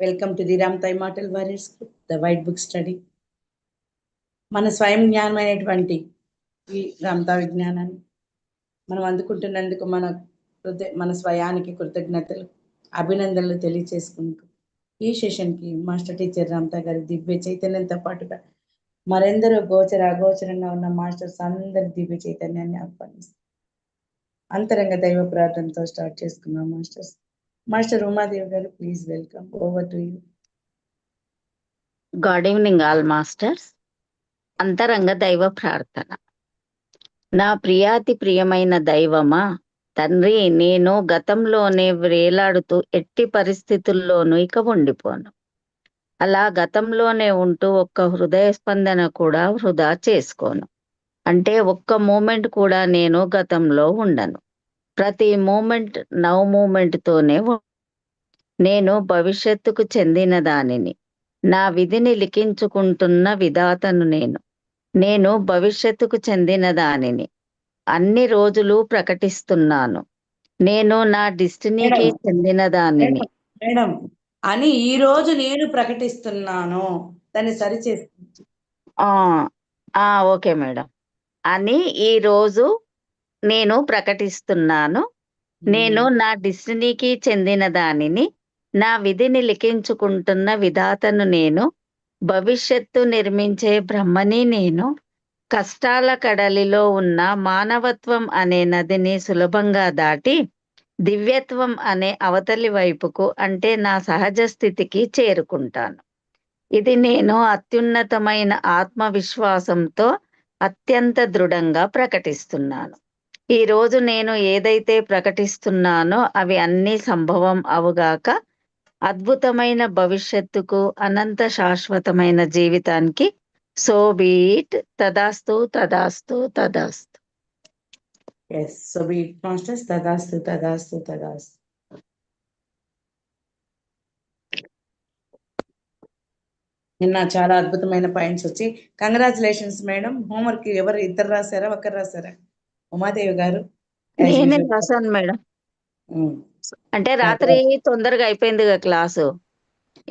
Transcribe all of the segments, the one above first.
Welcome to the Ram thigh మాటల్ warriors the white book study మన స్వయం జ్ఞానమైనటువంటి ఈ రామతా విజ్ఞానాన్ని మనం అందుకుంటున్నందుకు మన హృదయ మన స్వయానికి కృతజ్ఞతలు అభినందనలు తెలియచేసుకుంటూ ఈ సెషన్కి మాస్టర్ టీచర్ రామతా గారి దివ్య చైతన్యంతో పాటుగా మరెందరో గోచర అగోచరంగా ఉన్న మాస్టర్స్ అందరి దివ్య చైతన్యాన్ని ఆహ్వానిస్తారు అంతరంగ దైవ ప్రార్థనతో స్టార్ట్ చేసుకున్నాం మాస్టర్స్. మాస్టర్ ఉమాదేవి గారు please welcome over to you good evening all masters అంతరంగ దైవ ప్రార్థన నా ప్రియాతి ప్రియమైన దైవమా తండ్రి నేను గతంలోనే వేలాడుతూ ఎట్టి పరిస్థితుల్లోనూ ఇక ఉండిపోను అలా గతంలోనే ఉంటూ ఒక్క హృదయ స్పందన కూడా వృధా చేసుకోను అంటే ఒక్క మూమెంట్ కూడా నేను గతంలో ఉండను ప్రతి మూమెంట్ నవ్ మూమెంట్ తోనే ఉ- నేను భవిష్యత్తుకు చెందిన దానిని నా విధిని లిఖించుకుంటున్న విధాతను నేను. నేను భవిష్యత్తుకు చెందిన దానిని అన్ని రోజులు ప్రకటిస్తున్నాను. నేను నా డిస్టినీకి. చెందిన దానిని. మేడం అని ఈ రోజు నేను ప్రకటిస్తున్నాను. దాన్ని సరిచేసి. ఆ ఆ ఓకే మేడం. అని ఈ రోజు నేను ప్రకటిస్తున్నాను. నేను నా డిస్టినీకి చెందిన దానిని నా విధిని లిఖించుకుంటున్న విధాతను నేను భవిష్యత్తు నిర్మించే బ్రహ్మని నేను కష్టాల కడలిలో ఉన్న మానవత్వం అనే నదిని సులభంగా దాటి దివ్యత్వం అనే అవతలి వైపుకు అంటే నా సహజ స్థితికి చేరుకుంటాను. ఇది నేను అత్యున్నతమైన ఆత్మవిశ్వాసంతో అత్యంత దృఢంగా ప్రకటిస్తున్నాను. ఈ రోజు నేను ఏదైతే ప్రకటిస్తున్నానో అవి అన్ని సంభవం అవుగాక అద్భుతమైన భవిష్యత్తుకు అనంత శాశ్వతమైన జీవితానికి సో బీట్ తదాస్తు తదాస్తు తదాస్తు. ఎస్ సో బీట్ మాస్టర్స్ తదాస్తు తదాస్తు తదాస్తు. నిన్న చాలా అద్భుతమైన పాయింట్స్ వచ్చి కంగ్రాచులేషన్స్ మేడం హోంవర్క్ ఎవరు ఇద్దరు రాశారా ఒకరు రాశారా ఉమాదేవి గారు నేనే. రాశాను మేడం. అంటే రాత్రి తొందరగా అయిపోయింది క్లాసు.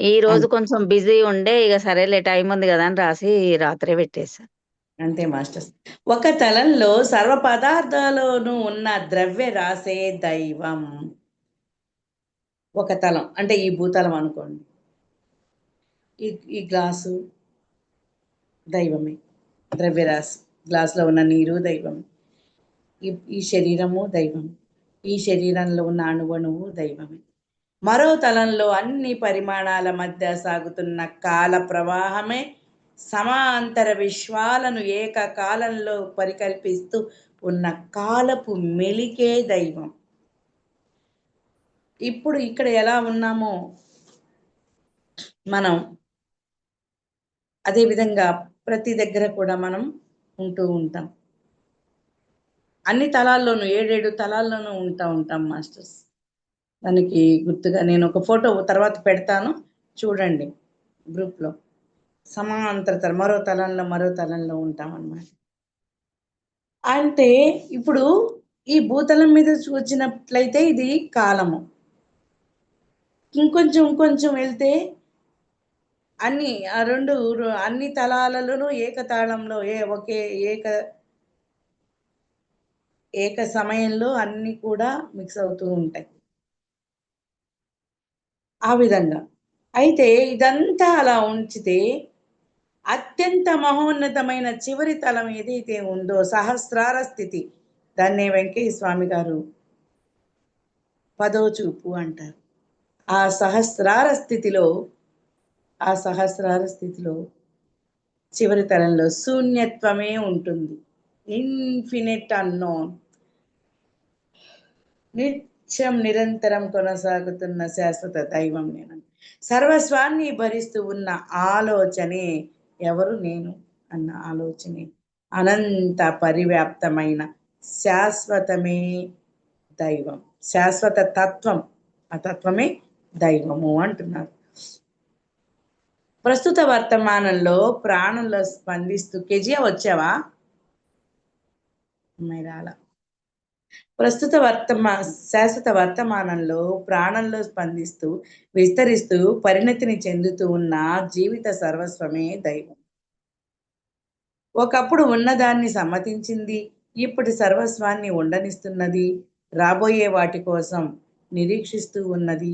ఈ రోజు కొంచెం బిజీ ఉండే ఇక సరేలే టైం ఉంది కదా అని రాసి రాత్రే పెట్టేశాను అంతే మాస్టర్స్. ఒక తలంలో సర్వ పదార్థాల్లోనూ ఉన్న ద్రవ్య రాసే దైవం. ఒక తలం అంటే ఈ భూతలం అనుకోండి. ఈ ఈ గ్లాసు దైవమే ద్రవ్యరాశి. గ్లాసులో ఉన్న నీరు దైవం ఈ ఈ శరీరము దైవం ఈ శరీరంలో ఉన్న అణువణువు దైవమే. మరో తలంలో అన్ని పరిమాణాల మధ్య సాగుతున్న కాల ప్రవాహమే సమాంతర విశ్వాలను ఏకకాలంలో పరికల్పిస్తూ ఉన్న కాలపు మెలికే దైవం. ఇప్పుడు ఇక్కడ ఎలా ఉన్నామో మనం అదేవిధంగా ప్రతి దగ్గర కూడా మనం ఉంటూ ఉంటాం. అన్ని తలాల్లోనూ ఏడేడు తలాల్లోనూ ఉంటా ఉంటాం మాస్టర్స్. దానికి గుర్తుగా నేను ఒక ఫోటో తర్వాత పెడతాను. చూడండి గ్రూప్లో. సమాంతర తల మరో తలంలో మరో తలంలో ఉంటామన్నమాట అంటే ఇప్పుడు ఈ భూతలం మీద చూసినట్లయితే ఇది కాలము. ఇంకొంచెం ఇంకొంచెం వెళ్తే అన్ని ఆ రెండు అన్ని తలాలలోనూ ఏకతాళంలో ఏ ఒకే ఏక ఏక సమయంలో అన్ని కూడా మిక్స్ అవుతూ ఉంటాయి. ఆ విధంగా. అయితే ఇదంతా అలా ఉంచితే అత్యంత మహోన్నతమైన చివరి తలం ఏదైతే ఉందో సహస్రార స్థితి దాన్నే వెంకయ్య స్వామి గారు పదో చూపు అంటారు. ఆ సహస్రార స్థితిలో ఆ సహస్రార స్థితిలో చివరి తలంలో శూన్యత్వమే ఉంటుంది. ఇన్ఫినిట్ అన్నోన్ నిత్యం నిరంతరం కొనసాగుతున్న శాశ్వత దైవం నేను. సర్వస్వాన్ని భరిస్తూ ఉన్న ఆలోచనే ఎవరు నేను అన్న ఆలోచనే. అనంత పరివ్యాప్తమైన శాశ్వతమే దైవం. శాశ్వత తత్వం ఆ తత్వమే దైవము అంటున్నారు. ప్రస్తుత వర్తమానంలో ప్రాణంలో స్పందిస్తూ కెజియా వచ్చావా? అమ్మాయి ప్రస్తుత వర్తమా శాశ్వత వర్తమానంలో ప్రాణంలో స్పందిస్తూ విస్తరిస్తూ పరిణతిని చెందుతూ ఉన్న జీవిత సర్వస్వమే దైవం. ఒకప్పుడు ఉన్నదాన్ని సమ్మతించింది ఇప్పటి సర్వస్వాన్ని ఉండనిస్తున్నది రాబోయే వాటి కోసం నిరీక్షిస్తూ ఉన్నది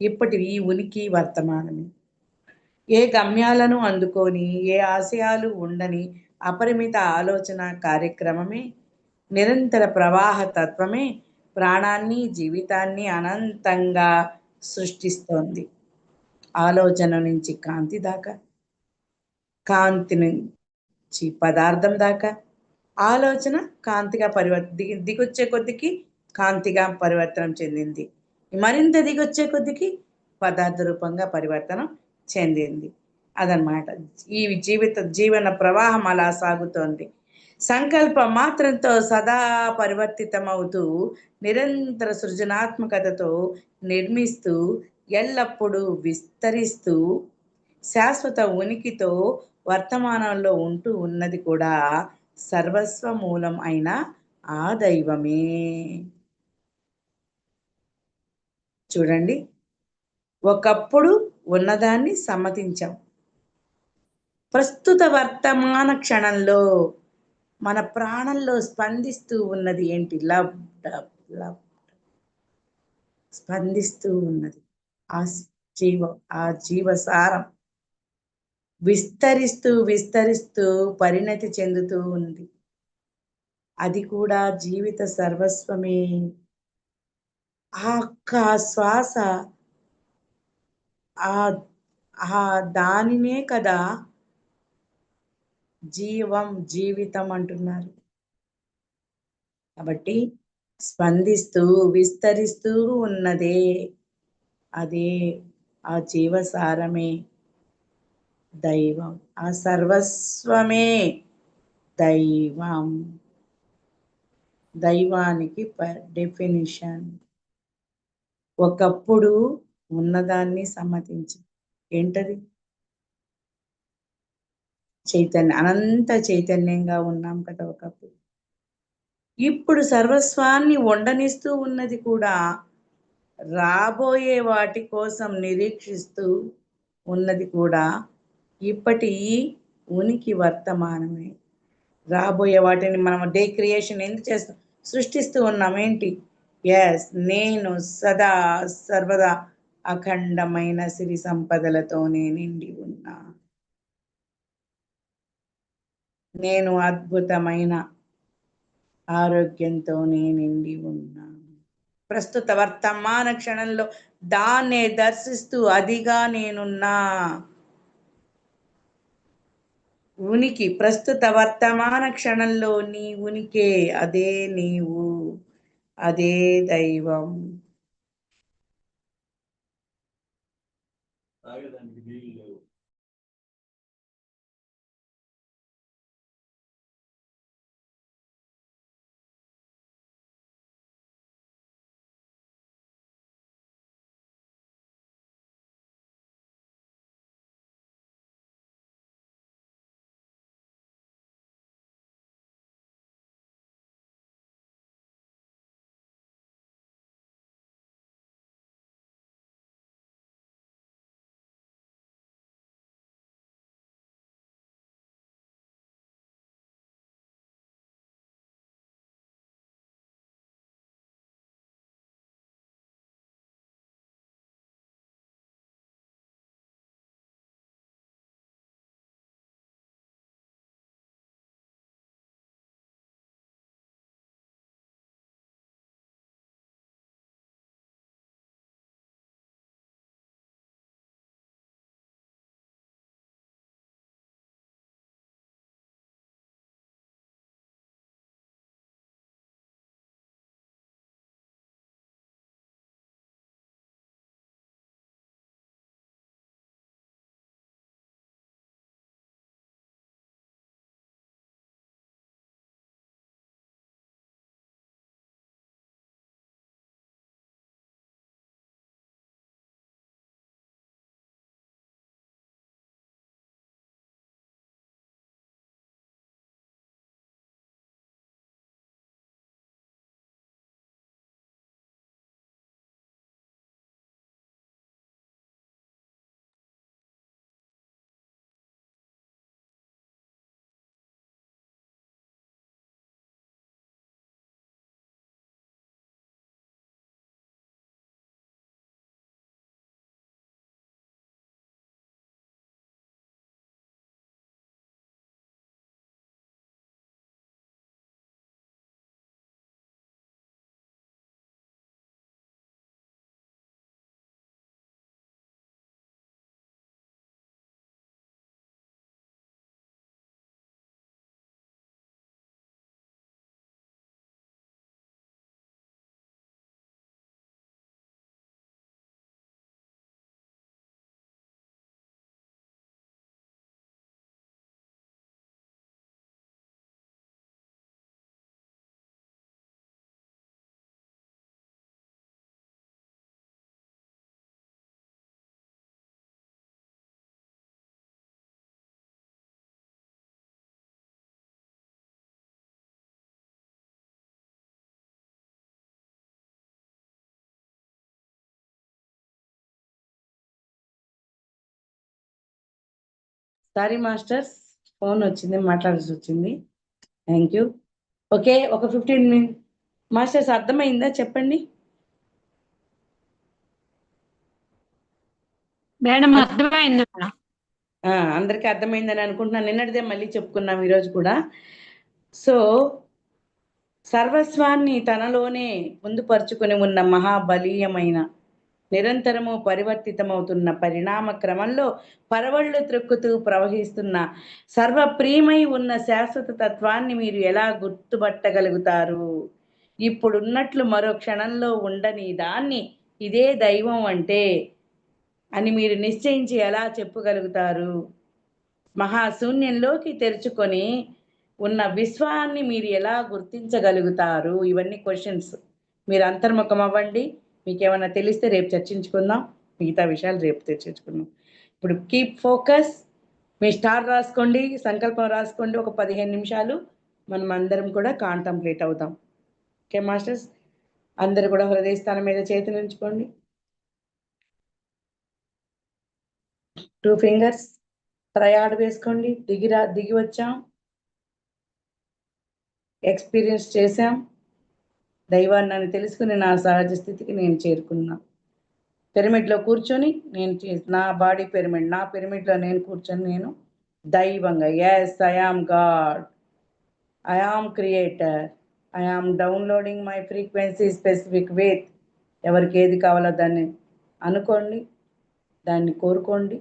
ఇప్పటి ఈ ఉనికి వర్తమానమే. ఏ గమ్యాలను అందుకొని ఏ ఆశయాలు ఉండని అపరిమిత ఆలోచన కార్యక్రమమే నిరంతర ప్రవాహ తత్వమే ప్రాణాన్ని జీవితాన్ని అనంతంగా సృష్టిస్తోంది. ఆలోచన నుంచి కాంతి దాకా కాంతి నుంచి పదార్థం దాకా ఆలోచన కాంతిగా పరివర్త దిగి దిగొచ్చే కొద్దికి కాంతిగా పరివర్తనం చెందింది. మరింత దిగొచ్చే కొద్దికి పదార్థ రూపంగా పరివర్తనం చెందింది. అదనమాట ఈ జీవిత జీవన ప్రవాహం అలా సాగుతోంది. సంకల్ప మాత్రంతో సదా పరివర్తితమవుతూ నిరంతర సృజనాత్మకతతో నిర్మిస్తూ ఎల్లప్పుడూ విస్తరిస్తూ శాశ్వత ఉనికితో వర్తమానంలో ఉంటూ ఉన్నది కూడా సర్వస్వ మూలం అయిన ఆ దైవమే. చూడండి ఒకప్పుడు ఉన్నదాన్ని సమ్మతించాం. ప్రస్తుత వర్తమాన క్షణంలో మన ప్రాణంలో స్పందిస్తూ ఉన్నది ఏంటి? లవ్ డబ్ లవ్ స్పందిస్తూ ఉన్నది. ఆ జీవ ఆ జీవసారం విస్తరిస్తూ విస్తరిస్తూ పరిణతి చెందుతూ ఉంది. అది కూడా జీవిత సర్వస్వమే. ఆ ఒక్క శ్వాస ఆ ఆ దానినే కదా జీవం జీవితం అంటున్నారు. కాబట్టి స్పందిస్తూ విస్తరిస్తూ ఉన్నదే. అదే ఆ జీవసారమే దైవం. ఆ సర్వస్వమే దైవం. దైవానికి డెఫినిషన్. ఒకప్పుడు ఉన్నదాన్ని సమ్మతించి ఏంటది? చైతన్య అనంత చైతన్యంగా ఉన్నాం కదా ఒకప్పుడు. ఇప్పుడు సర్వస్వాన్ని వండనిస్తూ ఉన్నది కూడా రాబోయే వాటి కోసం నిరీక్షిస్తూ ఉన్నది కూడా ఇప్పటి ఉనికి వర్తమానమే. రాబోయే వాటిని మనం డే క్రియేషన్ ఎందుకు చేస్తాం? సృష్టిస్తూ ఉన్నాం ఏంటి? ఎస్ నేను సదా సర్వదా అఖండమైన సిరి సంపదలతోనే నిండి ఉన్నా. నేను అద్భుతమైన ఆరోగ్యంతోనే నిండి ఉన్నాను. ప్రస్తుత వర్తమాన క్షణంలో దాన్నే దర్శిస్తూ అదిగా నేనున్నా. ఉనికి ప్రస్తుత వర్తమాన క్షణంలో నీ ఉనికే అదే నీవు అదే దైవం. సారీ మాస్టర్స్ ఫోన్ వచ్చింది మాట్లాడాల్సి వచ్చింది. థ్యాంక్ యూ ఓకే ఒక ఫిఫ్టీన్ మినిట్ మాస్టర్స్ అర్థమైందా? చెప్పండి. మేడం అర్థమైంది? అందరికీ అర్థమైందని అనుకుంటున్నాను. నిన్నటిదే మళ్ళీ చెప్పుకున్నాం ఈరోజు కూడా. సో సర్వస్వాన్ని తనలోనే పొందుపరుచుకొని ఉన్న మహాబలీయమైన నిరంతరము పరివర్తితమవుతున్న పరిణామ క్రమంలో పరవళ్ళు త్రొక్కుతూ ప్రవహిస్తున్న సర్వప్రియమై ఉన్న శాశ్వత తత్వాన్ని మీరు ఎలా గుర్తుపట్టగలుగుతారు? ఇప్పుడున్నట్లు మరో క్షణంలో ఉండని దాన్ని ఇదే దైవం అంటే అని మీరు నిశ్చయించి ఎలా చెప్పగలుగుతారు? మహాశూన్యంలోకి తెరుచుకొని ఉన్న విశ్వాన్ని మీరు ఎలా గుర్తించగలుగుతారు? ఇవన్నీ క్వశ్చన్స్ మీరు అంతర్ముఖం అవ్వండి మీకు ఏమైనా తెలిస్తే రేపు చర్చించుకుందాం. మిగతా విషయాలు రేపు చర్చించుకుందాం. ఇప్పుడు కీప్ ఫోకస్ మీ స్టార్ రాసుకోండి సంకల్పం రాసుకోండి. ఒక పదిహేను నిమిషాలు మనం అందరం కూడా కాంటంప్లేట్ అవుదాం. ఓకే మాస్టర్స్ అందరు కూడా హృదయ స్థానం మీద చేతులు ఉంచుకోండి. టూ ఫింగర్స్ ప్రయాడ్ వేసుకోండి. దిగిరా దిగి వచ్చాం. ఎక్స్పీరియన్స్ చేశాం. దైవాన్ని నన్ను తెలుసుకుని నా సహజ స్థితికి నేను చేరుకున్నా. పిరమిడ్లో కూర్చొని నేను నా బాడీ పిరమిడ్ నా పిరమిడ్లో నేను కూర్చొని నేను దైవంగా yes I am God I am creator I am downloading my frequency specific with ఎవరికి ఏది కావాలో దాన్ని అనుకోండి దాన్ని కోరుకోండి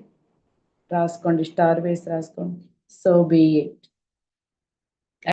రాసుకోండి స్టార్ వేసి రాసుకోండి. So BA